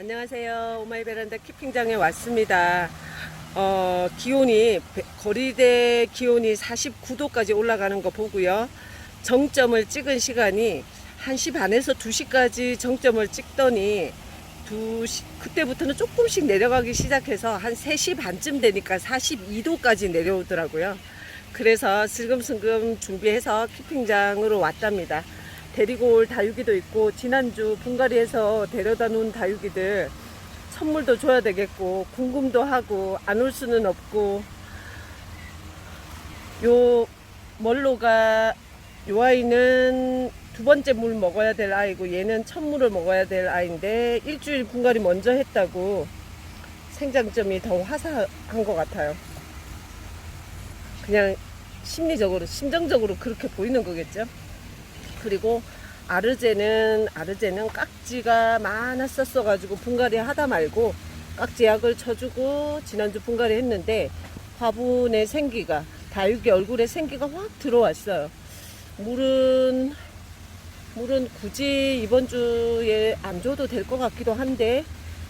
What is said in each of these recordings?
안녕하세요. 오마이 베란다 키핑장에 왔습니다. 어, 기온이, 배- 거리대 기온이 49도까지 올라가는 거 보고요. 정점을 찍은 시간이 1시 반에서 2시까지 정점을 찍더니 2시, 그때부터는 조금씩 내려가기 시작해서 한 3시 반쯤 되니까 42도까지 내려오더라고요. 그래서 슬금슬금 준비해서 키핑장으로 왔답니다. 데리고 올 다육이도 있고 지난주 분갈이에서 데려다 놓은 다육이들 선물도 줘야 되겠고 궁금도 하고 안 올 수는 없고 요 멀로가 요 아이는 두 번째 물 먹어야 될 아이고 얘는 첫 물을 먹어야 될 아이인데 일주일 분갈이 먼저 했다고 생장점이 더 화사한 것 같아요. 그냥 심리적으로 심정적으로 그렇게 보이는 거겠죠. 그리고 아르제는 아르제는 깍지가 많았었어 가지고 분갈이 하다 말고 깍지 약을 쳐주고 지난주 분갈이 했는데 화분에 생기가 다육이 얼굴에 생기가 확 들어왔어요. 물은 물은 굳이 이번 주에 안 줘도 될 것 같기도 한데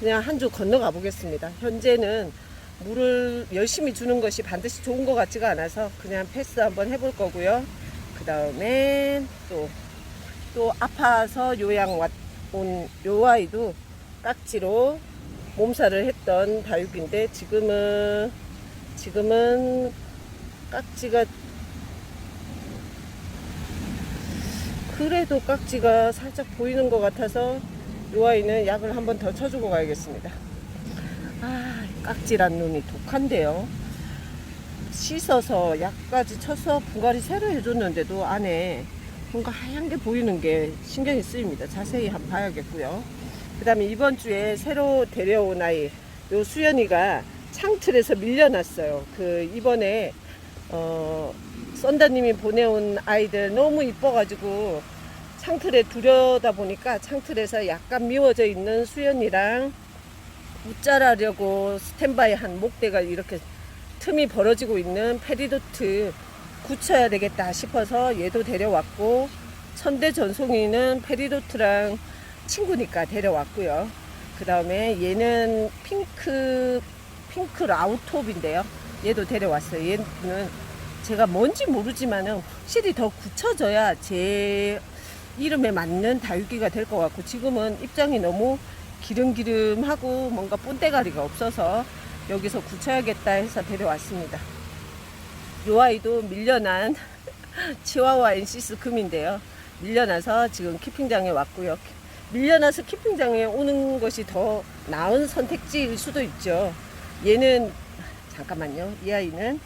그냥 한 주 건너가 보겠습니다. 현재는 물을 열심히 주는 것이 반드시 좋은 것 같지가 않아서 그냥 패스 한번 해볼 거고요. 그 다음에 또, 또 아파서 요양 왔, 온 요 아이도 깍지로 몸살을 했던 다육인데 지금은, 지금은 깍지가 그래도 깍지가 살짝 보이는 것 같아서 요 아이는 약을 한 번 더 쳐주고 가야겠습니다. 아, 깍지란 눈이 독한데요. 씻어서 약까지 쳐서 분갈이 새로 해줬는데도 안에 뭔가 하얀 게 보이는 게 신경이 쓰입니다. 자세히 한번 봐야겠고요. 그 다음에 이번 주에 새로 데려온 아이, 요 수연이가 창틀에서 밀려났어요. 그 이번에 어, 썬다님이 보내온 아이들 너무 이뻐가지고 창틀에 두려다 보니까 창틀에서 약간 미워져 있는 수연이랑 웃자라려고 스탠바이 한 목대가 이렇게 틈이 벌어지고 있는 페리도트 굳혀야 되겠다 싶어서 얘도 데려왔고 천대 전송이는 페리도트랑 친구니까 데려왔고요. 그 다음에 얘는 핑크 핑크 라우톱인데요. 얘도 데려왔어요. 얘는 제가 뭔지 모르지만은 확실히 더 굳혀져야 제 이름에 맞는 다육이가 될 것 같고 지금은 입장이 너무 기름기름하고 뭔가 본때가리가 없어서 여기서 굳혀야겠다 해서 데려왔습니다. 요 아이도 밀려난 치와와 엔시스 금인데요. 밀려나서 지금 키핑장에 왔고요. 밀려나서 키핑장에 오는 것이 더 나은 선택지일 수도 있죠. 얘는 잠깐만요. 이 아이는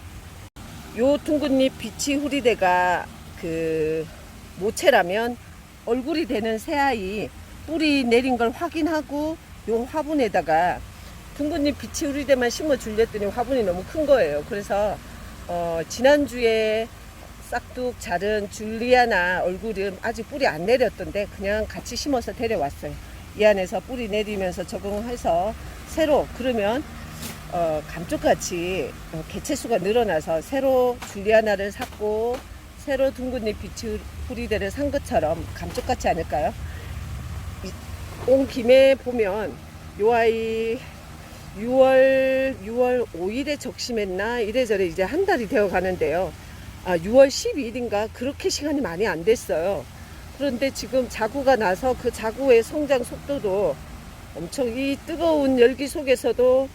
요 둥근잎 비치 후리대가 그 모체라면 얼굴이 되는 새 아이 뿌리 내린 걸 확인하고 요 화분에다가 둥근잎 비치 후리대만 심어 줄랬더니 화분이 너무 큰 거예요. 그래서 어, 지난주에 싹둑 자른 줄리아나 얼굴은 아직 뿌리 안 내렸던데 그냥 같이 심어서 데려왔어요. 이 안에서 뿌리 내리면서 적응해서 새로 그러면 어, 감쪽같이 어, 개체수가 늘어나서 새로 줄리아나를 샀고 새로 둥근잎 비치 후리대를 산 것처럼 감쪽같지 않을까요? 이- 온 김에 보면 요 아이 6월 6월 5일에 적심했나 이래저래 이제 한 달이 되어 가는데요. 아 6월 12일인가 그렇게 시간이 많이 안 됐어요. 그런데 지금 자구가 나서 그 자구의 성장 속도도 엄청 이 뜨거운 열기 속에서도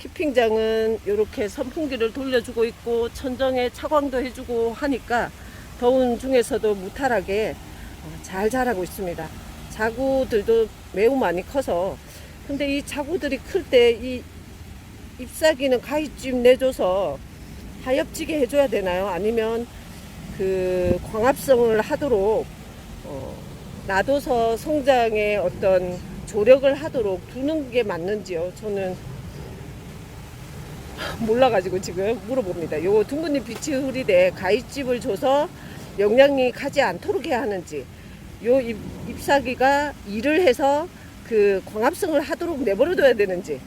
키핑장은 이렇게 선풍기를 돌려주고 있고 천정에 차광도 해주고 하니까 더운 중에서도 무탈하게 어, 잘 자라고 있습니다. 자구들도 매우 많이 커서 근데 이 자구들이 클 때 이 잎사귀는 가위집 내줘서 하엽지게 해줘야 되나요? 아니면 그 광합성을 하도록 어, 놔둬서 성장에 어떤 조력을 하도록 두는 게 맞는지요? 저는 몰라가지고 지금 물어봅니다. 요 둥근잎 빛이 흐리되 가위집을 줘서 영양이 가지 않도록 해야 하는지, 요 잎, 잎사귀가 일을 해서 그 광합성을 하도록 내버려둬야 되는지,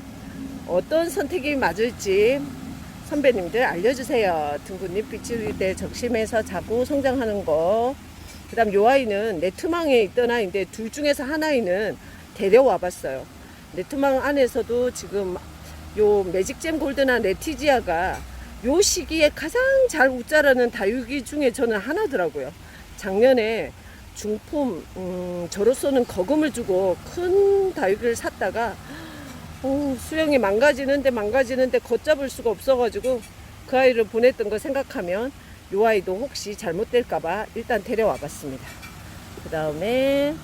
어떤 선택이 맞을지 선배님들 알려주세요. 둥근잎 빛이 흐리되 적심해서 자고 성장하는 거. 그 다음 요 아이는 내 투망에 있던 아이인데 둘 중에서 한 아이는 데려와 봤어요. 네트망 안에서도 지금 요 매직잼 골드나 네티지아가 요 시기에 가장 잘 웃자라는 다육이 중에 저는 하나더라고요. 작년에 중품 음, 저로서는 거금을 주고 큰 다육이를 샀다가 어, 수영이 망가지는데 망가지는데 걷잡을 수가 없어가지고 그 아이를 보냈던 거 생각하면 요 아이도 혹시 잘못될까봐 일단 데려와 봤습니다. 그 다음에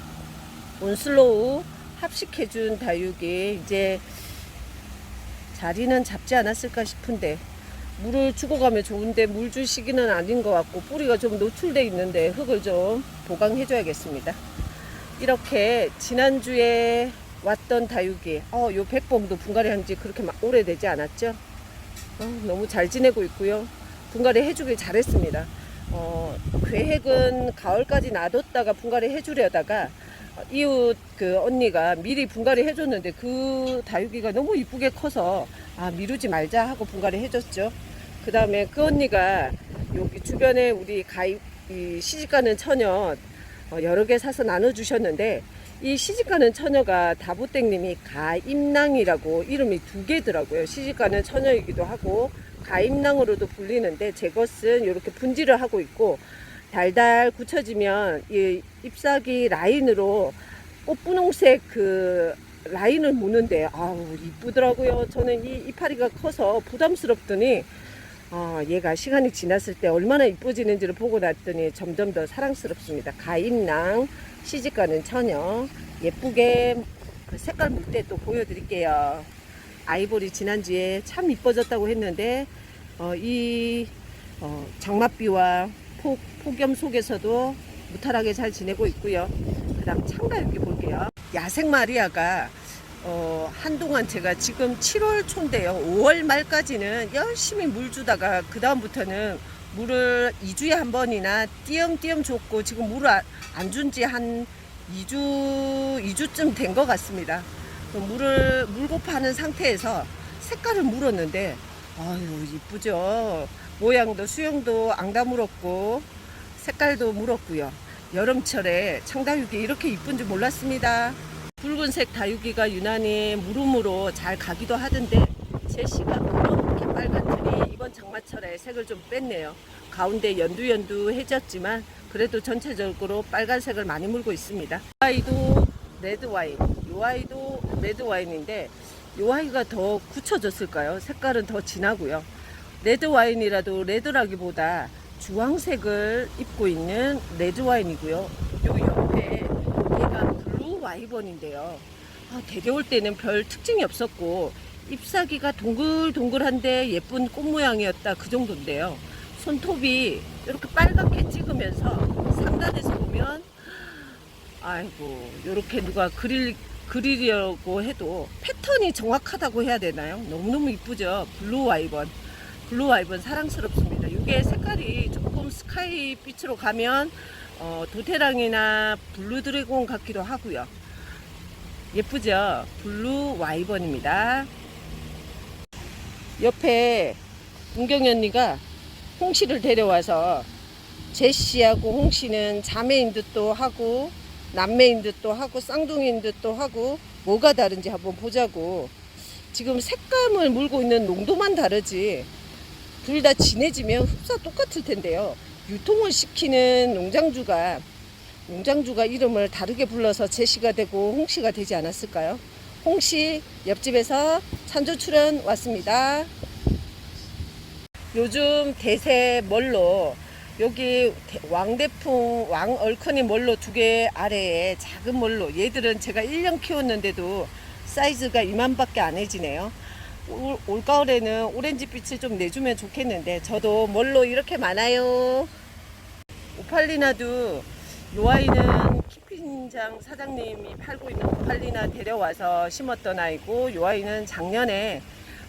온슬로우 합식해준 다육이 이제 자리는 잡지 않았을까 싶은데 물을 주고 가면 좋은데 물 줄 시기는 아닌 것 같고 뿌리가 좀 노출돼 있는데 흙을 좀 보강해 줘야겠습니다. 이렇게 지난주에 왔던 다육이 어, 요 백봉도 분갈이 한지 그렇게 막 오래되지 않았죠? 어, 너무 잘 지내고 있고요. 분갈이 해주길 잘했습니다. 어, 계획은 가을까지 놔뒀다가 분갈이 해주려다가 어, 이웃 그 언니가 미리 분갈이 해줬는데 그 다육이가 너무 이쁘게 커서 아 미루지 말자 하고 분갈이 해줬죠. 그 다음에 그 언니가 여기 주변에 우리 가입 이 시집가는 처녀 어, 여러 개 사서 나눠주셨는데 이 시집가는 처녀가 다부땡님이 가임낭이라고 이름이 두 개더라고요. 시집가는 처녀이기도 하고 가임낭으로도 불리는데 제 것은 이렇게 분지를 하고 있고 달달 굳혀지면 이 잎사귀 라인으로 꽃분홍색 그 라인을 무는데 아우 이쁘더라고요. 저는 이 이파리가 커서 부담스럽더니 아, 얘가 시간이 지났을 때 얼마나 이뻐지는지를 보고 났더니 점점 더 사랑스럽습니다. 가임낭 시집가는 처녀 예쁘게 그 색깔 물때 또 보여드릴게요. 아이보리 지난주에 참 이뻐졌다고 했는데 어, 이 어, 장맛비와 폭, 폭염 속에서도 무탈하게 잘 지내고 있고요. 그 다음 창가육이 볼게요. 야생 마리아가 어, 한동안 제가 지금 7월 초인데요. 5월 말까지는 열심히 물 주다가 그다음부터는 물을 2주에 한 번이나 띄엄띄엄 줬고 지금 물을 안 준 지 한 2주, 2주쯤 된 것 같습니다. 그 물을 물고 파는 상태에서 색깔을 물었는데 아유 이쁘죠. 모양도 수영도 앙다 물었고 색깔도 물었고요. 여름철에 창다육이 이렇게 이쁜 줄 몰랐습니다. 붉은색 다육이가 유난히 무름으로 잘 가기도 하던데 제시가 그렇게 빨갛더니 이번 장마철에 색을 좀 뺐네요. 가운데 연두연두해졌지만 그래도 전체적으로 빨간색을 많이 물고 있습니다. 이 아이도 레드 와인, 이 아이도 레드 와인인데 이 아이가 더 굳혀졌을까요? 색깔은 더 진하고요. 레드 와인이라도 레드라기보다 주황색을 입고 있는 레드 와인이고요. 요 옆에 블루 와이번인데요. 아, 데려올 때는 별 특징이 없었고 잎사귀가 동글동글한데 예쁜 꽃 모양이었다 그 정도인데요. 손톱이 이렇게 빨갛게 찍으면서 상단에서 보면 아이고 이렇게 누가 그릴 그리려고 해도 패턴이 정확하다고 해야 되나요? 너무너무 이쁘죠. 블루 와이번. 블루 와이번 사랑스럽습니다. 이게 색깔이 조금 스카이 빛으로 가면 어, 도테랑이나 블루 드래곤 같기도 하고요. 예쁘죠? 블루 와이번입니다. 옆에 문경이 언니가 홍씨를 데려와서 제시하고 홍씨는 자매인 듯도 하고 남매인 듯도 하고 쌍둥이인 듯도 하고 뭐가 다른지 한번 보자고 지금 색감을 물고 있는 농도만 다르지 둘 다 진해지면 흡사 똑같을 텐데요 유통을 시키는 농장주가 농장주가 이름을 다르게 불러서 제시가 되고 홍씨가 되지 않았을까요? 홍씨 옆집에서 찬조 출연 왔습니다. 요즘 대세 멀로 여기 대- 왕대풍 왕얼커니 멀로 두 개 아래에 작은 멀로 얘들은 제가 1년 키웠는데도 사이즈가 이만밖에 안 해지네요. 올, 올가을에는 오렌지 빛을 좀 내주면 좋겠는데 저도 멀로 이렇게 많아요. 오팔리나도 요 아이는 키핑장 사장님이 팔고 있는 오팔리나 데려와서 심었던 아이고 요 아이는 작년에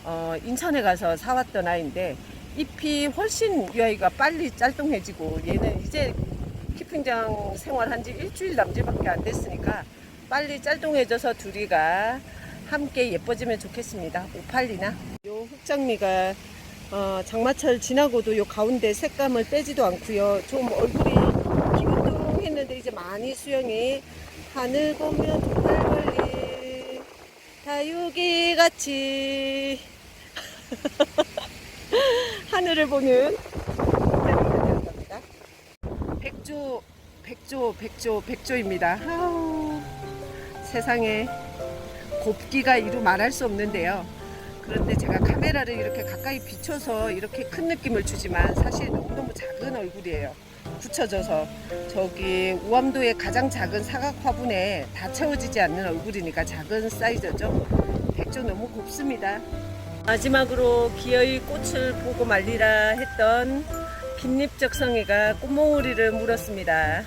어, 인천에 가서 사왔던 아이인데 잎이 훨씬 이 아이가 빨리 짤뚱해지고 얘는 이제 키핑장 생활한 지 일주일 남짓밖에 안 됐으니까 빨리 짤뚱해져서 둘이가 함께 예뻐지면 좋겠습니다. 오팔리나 요 흑장미가 어, 장마철 지나고도 요 가운데 색감을 빼지도 않고요. 좀 얼굴이 많이 수영이 하늘 보면 달 걸리 다육이 같이 하늘을 보는 갑니다. 백조, 백조, 백조, 백조입니다. 아우, 세상에 곱기가 이루 말할 수 없는데요. 그런데 제가 카메라를 이렇게 가까이 비춰서 이렇게 큰 느낌을 주지만 사실 너무너무 작은 얼굴이에요. 굳혀져서 저기 우암도의 가장 작은 사각 화분에 다 채워지지 않는 얼굴이니까 작은 사이즈죠. 백조 너무 곱습니다. 마지막으로 기어이 꽃을 보고 말리라 했던 빈잎적성이가 꽃몽우리를 물었습니다.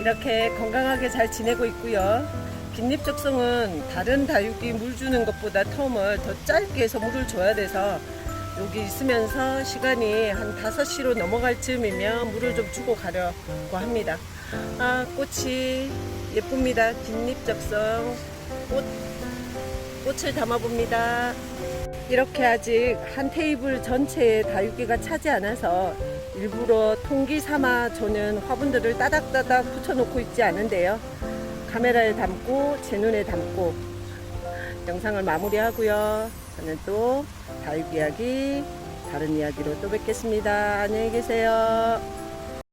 이렇게 건강하게 잘 지내고 있고요. 빈잎적성은 다른 다육이 물 주는 것보다 텀을 더 짧게 해서 물을 줘야 돼서 여기 있으면서 시간이 한 5시로 넘어갈 즈음이면 물을 좀 주고 가려고 합니다. 아, 꽃이 예쁩니다. 빈잎적성 꽃, 꽃을 담아봅니다. 이렇게 아직 한 테이블 전체에 다육이가 차지 않아서 일부러 통기 삼아 저는 화분들을 따닥따닥 붙여놓고 있지 않은데요. 카메라에 담고 제 눈에 담고 영상을 마무리하고요. 저는 또 다육 이야기 다른 이야기로 또 뵙겠습니다. 안녕히 계세요.